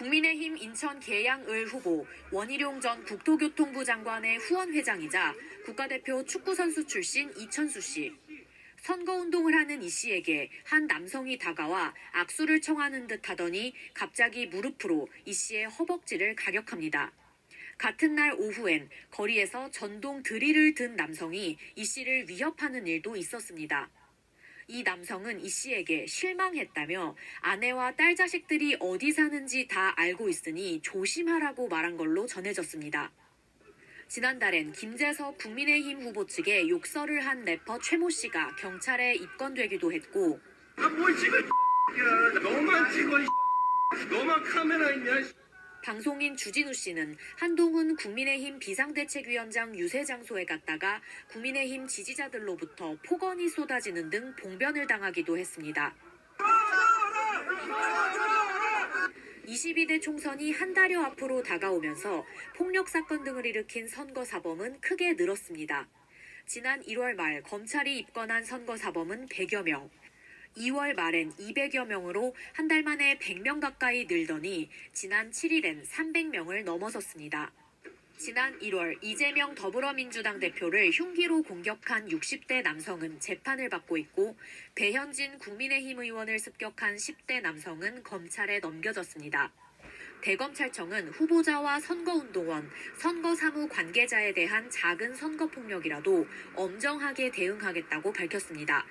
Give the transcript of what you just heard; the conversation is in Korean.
국민의힘 인천 계양을 후보 원희룡 전 국토교통부 장관의 후원회장이자 국가대표 축구선수 출신 이천수 씨. 선거운동을 하는 이 씨에게 한 남성이 다가와 악수를 청하는 듯 하더니 갑자기 무릎으로 이 씨의 허벅지를 가격합니다. 같은 날 오후엔 거리에서 전동 드릴을 든 남성이 이 씨를 위협하는 일도 있었습니다. 이 남성은 이 씨에게 실망했다며 아내와 딸 자식들이 어디 사는지 다 알고 있으니 조심하라고 말한 걸로 전해졌습니다. 지난달엔 김재석 국민의힘 후보 측에 욕설을 한 래퍼 최모 씨가 경찰에 입건되기도 했고 아 뭘 찍어 야. 너만 찍어. 이 너만 카메라 있냐. 이 방송인 주진우 씨는 한동훈 국민의힘 비상대책위원장 유세 장소에 갔다가 국민의힘 지지자들로부터 폭언이 쏟아지는 등 봉변을 당하기도 했습니다. 22대 총선이 한 달여 앞으로 다가오면서 폭력 사건 등을 일으킨 선거 사범은 크게 늘었습니다. 지난 1월 말 검찰이 입건한 선거 사범은 100여 명, 2월 말엔 200여 명으로 한 달 만에 100명 가까이 늘더니 지난 7일엔 300명을 넘어섰습니다. 지난 1월 이재명 더불어민주당 대표를 흉기로 공격한 60대 남성은 재판을 받고 있고 배현진 국민의힘 의원을 습격한 10대 남성은 검찰에 넘겨졌습니다. 대검찰청은 후보자와 선거운동원, 선거사무 관계자에 대한 작은 선거폭력이라도 엄정하게 대응하겠다고 밝혔습니다.